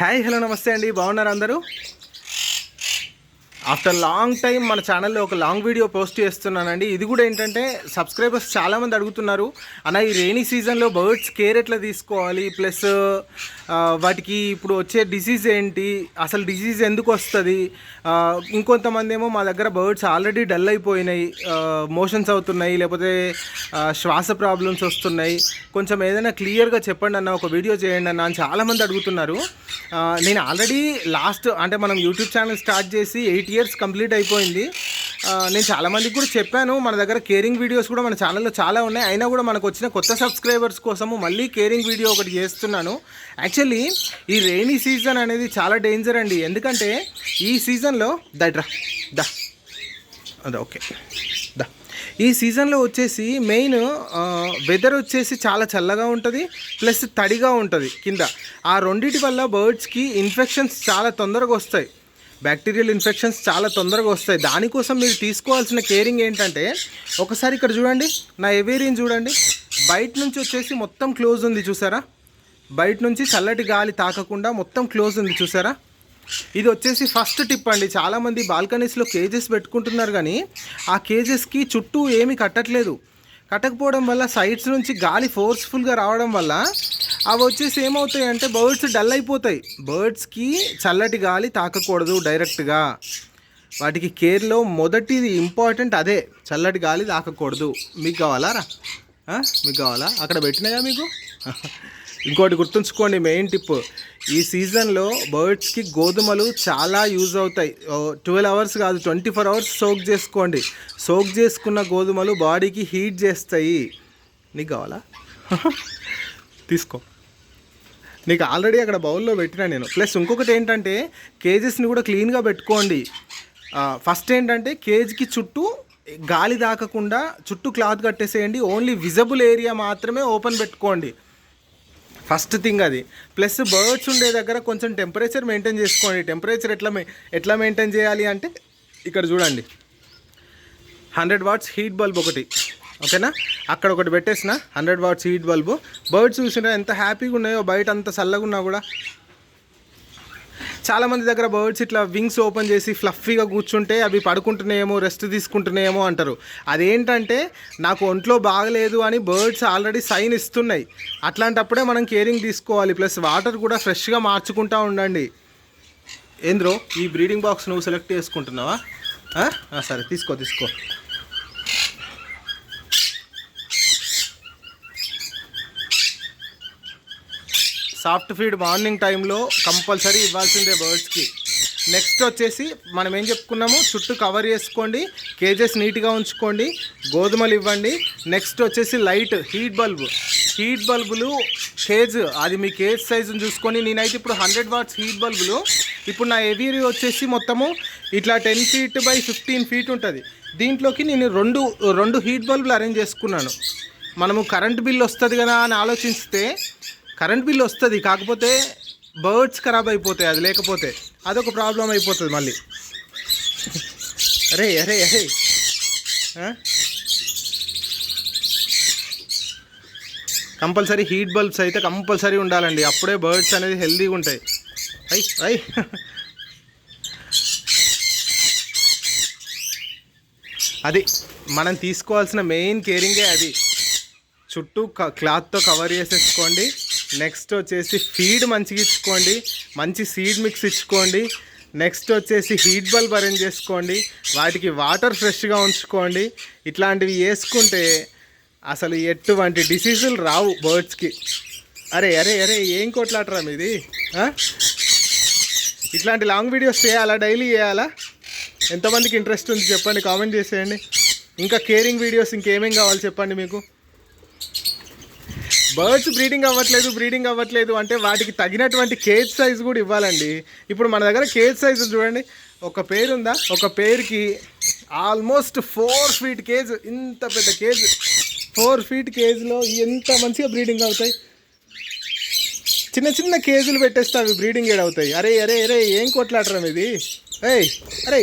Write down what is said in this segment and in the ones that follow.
Hi hello నమస్తే అండి. బాగున్నారు అందరూ? ఆఫ్టర్ లాంగ్ టైం మన ఛానల్లో ఒక లాంగ్ వీడియో పోస్ట్ చేస్తున్నానండి. ఇది కూడా ఏంటంటే సబ్స్క్రైబర్స్ చాలామంది అడుగుతున్నారు అన్న ఈ రెయినీ సీజన్లో బర్డ్స్ కేర్ ఎట్లా తీసుకోవాలి? ప్లస్ వాటికి ఇప్పుడు వచ్చే డిసీజ్ ఏంటి? అసలు డిసీజ్ ఎందుకు వస్తుంది? ఇంకొంతమంది ఏమో మా దగ్గర బర్డ్స్ ఆల్రెడీ డల్ అయిపోయినాయి. మోషన్స్ అవుతున్నాయి లేకపోతే శ్వాస ప్రాబ్లమ్స్ వస్తున్నాయి. కొంచెం ఏదైనా క్లియర్గా చెప్పండి అన్న ఒక వీడియో చేయండి అన్న అని చాలామంది అడుగుతున్నారు. నేను ఆల్రెడీ లాస్ట్ అంటే మనం యూట్యూబ్ ఛానల్ స్టార్ట్ చేసి ఎయిట్ ఇయర్స్ కంప్లీట్ అయిపోయింది. నేను చాలామందికి కూడా చెప్పాను మన దగ్గర కేరింగ్ వీడియోస్ కూడా మన ఛానల్లో చాలా ఉన్నాయి. అయినా కూడా మనకు వచ్చిన కొత్త సబ్స్క్రైబర్స్ కోసము మళ్ళీ కేరింగ్ వీడియో ఒకటి చేస్తున్నాను. యాక్చువల్లీ ఈ రెయినీ సీజన్ అనేది చాలా డేంజర్ అండి. ఎందుకంటే ఈ సీజన్లో దట్రా దా అదే ఓకే దా. ఈ సీజన్లో వచ్చేసి మెయిన్ వెదర్ వచ్చేసి చాలా చల్లగా ఉంటుంది ప్లస్ తడిగా ఉంటుంది కింద. ఆ రెండింటి వల్ల బర్డ్స్కి ఇన్ఫెక్షన్స్ చాలా తొందరగా వస్తాయి. బ్యాక్టీరియల్ ఇన్ఫెక్షన్స్ చాలా తొందరగా వస్తాయి. దానికోసం మీరు తీసుకోవాల్సిన కేరింగ్ ఏంటంటే ఒకసారి ఇక్కడ చూడండి. నా ఎవేరియన్ చూడండి. బయట నుంచి వచ్చేసి మొత్తం క్లోజ్ ఉంది చూసారా? బయట నుంచి చల్లటి గాలి తాకకుండా మొత్తం క్లోజ్ ఉంది చూసారా? ఇది వచ్చేసి ఫస్ట్ టిప్ అండి. చాలామంది బాల్కనీస్లో కేజెస్ పెట్టుకుంటున్నారు కానీ ఆ కేజెస్కి చుట్టూ ఏమీ కట్టట్లేదు. కట్టకపోవడం వల్ల సైడ్స్ నుంచి గాలి ఫోర్స్ఫుల్గా రావడం వల్ల అవి వచ్చేసి ఏమవుతాయి అంటే బర్డ్స్ డల్ అయిపోతాయి. బర్డ్స్కి చల్లటి గాలి తాకకూడదు డైరెక్ట్గా. వాటికి కేర్లో మొదటిది ఇంపార్టెంట్ అదే. చల్లటి గాలి తాకకూడదు. మీకు కావాలా? రా. మీకు కావాలా? అక్కడ పెట్టినాయా మీకు? ఇంకోటి గుర్తుంచుకోండి మెయిన్ టిప్ ఈ సీజన్లో బర్డ్స్కి గోధుమలు చాలా యూజ్ అవుతాయి. ట్వెల్వ్ అవర్స్ కాదు ట్వంటీ ఫోర్ అవర్స్ సోక్ చేసుకోండి. సోక్ చేసుకున్న గోధుమలు బాడీకి హీట్ చేస్తాయి. నీకు కావాలా? తీసుకో. నీకు ఆల్రెడీ అక్కడ బౌల్లో పెట్టినా నేను. ప్లస్ ఇంకొకటి ఏంటంటే కేజెస్ని కూడా క్లీన్గా పెట్టుకోండి. ఫస్ట్ ఏంటంటే కేజీకి చుట్టూ గాలి దాకకుండా చుట్టూ క్లాత్ కట్టేసేయండి. ఓన్లీ విజబుల్ ఏరియా మాత్రమే ఓపెన్ పెట్టుకోండి. ఫస్ట్ థింగ్ అది. ప్లస్ బర్డ్స్ ఉండే దగ్గర కొంచెం టెంపరేచర్ మెయింటైన్ చేసుకోండి. టెంపరేచర్ ఎట్లా ఎట్లా మెయింటైన్ చేయాలి అంటే ఇక్కడ చూడండి. హండ్రెడ్ వాట్స్ హీట్ బల్బ్ ఒకటి. ఓకేనా? అక్కడ ఒకటి పెట్టేసిన hundred watts heat bulb. Birds చూసినా ఎంత హ్యాపీగా ఉన్నాయో బయట అంత చల్లగా ఉన్నా కూడా. చాలామంది దగ్గర బర్డ్స్ ఇట్లా వింగ్స్ ఓపెన్ చేసి ఫ్లఫీగా కూర్చుంటే అవి పడుకుంటున్నాయేమో రెస్ట్ తీసుకుంటున్నాయేమో అంటారు. అదేంటంటే నాకు ఒంట్లో బాగలేదు అని బర్డ్స్ ఆల్రెడీ సైన్ ఇస్తున్నాయి. అట్లాంటప్పుడే మనం కేరింగ్ తీసుకోవాలి. ప్లస్ వాటర్ కూడా ఫ్రెష్గా మార్చుకుంటూ ఉండండి. ఏంద్రో ఈ బ్రీడింగ్ బాక్స్ నువ్వు సెలెక్ట్ చేసుకుంటున్నావా? సరే తీసుకో తీసుకో. సాఫ్ట్ ఫీడ్ మార్నింగ్ టైంలో కంపల్సరీ ఇవ్వాల్సిందే బర్డ్స్కి. నెక్స్ట్ వచ్చేసి మనం ఏం చెప్పుకున్నాము? చుట్టూ కవర్ చేసుకోండి కేజెస్ నీట్గా ఉంచుకోండి గోధుమలు ఇవ్వండి. నెక్స్ట్ వచ్చేసి లైట్ హీట్ బల్బ్. హీట్ బల్బులు కేజ్ అది మీ కేజ్ సైజుని చూసుకొని నేనైతే ఇప్పుడు హండ్రెడ్ వాట్స్ హీట్ బల్బులు. ఇప్పుడు నా ఎవిరి వచ్చేసి మొత్తము ఇట్లా ten feet by fifteen feet ఉంటుంది. దీంట్లోకి నేను రెండు రెండు హీట్ బల్బులు అరేంజ్ చేసుకున్నాను. మనము కరెంట్ బిల్ వస్తుంది కదా అని ఆలోచిస్తే కరెంట్ బిల్ వస్తుంది కాకపోతే బర్డ్స్ ఖరాబ్ అయిపోతాయి అది లేకపోతే. అదొక ప్రాబ్లం అయిపోతుంది మళ్ళీ. అరే అరే అరే. కంపల్సరీ హీట్ బల్బ్స్ అయితే కంపల్సరీ ఉండాలండి. అప్పుడే బర్డ్స్ అనేది హెల్తీగా ఉంటాయి. అయ్ అయ్ అది మనం తీసుకోవాల్సిన మెయిన్ కేరింగే అది. చుట్టూ క- క్లాత్తో కవర్ చేసేసుకోండి. నెక్స్ట్ వచ్చేసి ఫీడ్ మంచిగా ఇచ్చుకోండి. మంచి సీడ్ మిక్స్ ఇచ్చుకోండి. నెక్స్ట్ వచ్చేసి హీట్ బల్బ్ అరేంజ్ చేసుకోండి. వాటికి వాటర్ ఫ్రెష్గా ఉంచుకోండి. ఇట్లాంటివి వేసుకుంటే అసలు ఎటువంటి డిసీజులు రావు బర్డ్స్కి అరే అరే అరే ఏం కొట్లాటరా మీది? ఇట్లాంటి లాంగ్ వీడియోస్ చేయాలా? డైలీ చేయాలా? ఎంతమందికి ఇంట్రెస్ట్ ఉంది చెప్పండి కామెంట్ చేసేయండి. ఇంకా కేరింగ్ వీడియోస్ ఇంకేమేం కావాలి చెప్పండి మీకు? బర్డ్స్ బ్రీడింగ్ అవ్వట్లేదు బ్రీడింగ్ అవ్వట్లేదు అంటే వాటికి తగినటువంటి కేజ్ సైజ్ కూడా ఇవ్వాలండి. ఇప్పుడు మన దగ్గర కేజ్ సైజు చూడండి. ఒక పేరు ఉందా ఒక పేరుకి ఆల్మోస్ట్ ఫోర్ ఫీట్ కేజ్ ఇంత పెద్ద కేజ్. ఫోర్ ఫీట్ కేజ్లో ఎంత మంచిగా బ్రీడింగ్ అవుతాయి? చిన్న చిన్న కేజీలు పెట్టేస్తే అవి బ్రీడింగ్ ఏడవుతాయి. అవుతాయి అరే అరే అరే ఏం కొట్లాడరా ఇది? ఏయ్ అరే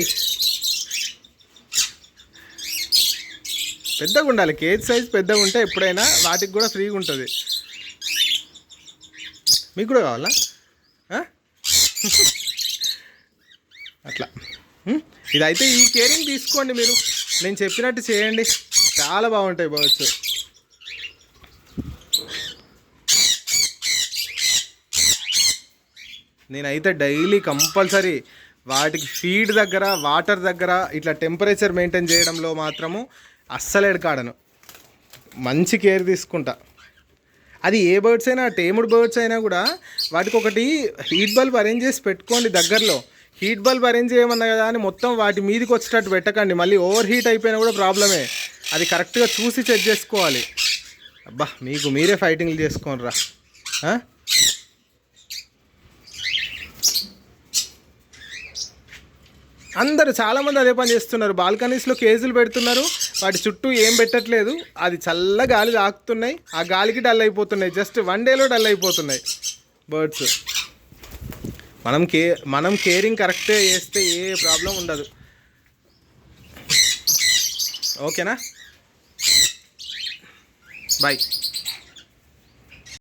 పెద్దగా ఉండాలి కేజ్ సైజ్ పెద్దగా ఉంటే ఎప్పుడైనా వాటికి కూడా ఫ్రీగా ఉంటుంది. మీకు కూడా కావాలా? అట్లా. ఇదైతే ఈ కేరింగ్ తీసుకోండి మీరు. నేను చెప్పినట్టు చేయండి. చాలా బాగుంటాయి బావచ్చు నేనైతే డైలీ కంపల్సరీ వాటికి ఫీడ్ దగ్గర వాటర్ దగ్గర ఇట్లా టెంపరేచర్ మెయింటైన్ చేయడంలో మాత్రము అస్సలు ఎడకాడను మంచి కేర్ తీసుకుంటా. అది ఏ బర్డ్స్ అయినా టేముడ్ బర్డ్స్ అయినా కూడా వాటికి ఒకటి హీట్ బల్బ్ అరేంజ్ చేసి పెట్టుకోండి దగ్గరలో. హీట్ బల్బ్ అరేంజ్ చేయమన్నా కదా అని మొత్తం వాటి మీదకి వచ్చేటట్టు పెట్టకండి. మళ్ళీ ఓవర్ హీట్ అయిపోయినా కూడా ప్రాబ్లమే. అది కరెక్ట్గా చూసి చెక్ చేసుకోవాలి. అబ్బా మీకు మీరే ఫైటింగ్లు చేసుకోనరా. అందరు చాలామంది అదే పని చేస్తున్నారు. బాల్కనీస్లో కేజీలు పెడుతున్నారు. వాటి చుట్టూ ఏం పెట్టట్లేదు. అది చల్ల గాలి తాకుతున్నాయి. ఆ గాలికి డల్ అయిపోతున్నాయి. జస్ట్ వన్ డేలో డల్ అయిపోతున్నాయి. బర్డ్స్ మనం కే మనం కేరింగ్ కరెక్టే చేస్తే ఏ ప్రాబ్లం ఉండదు. ఓకేనా బాయ్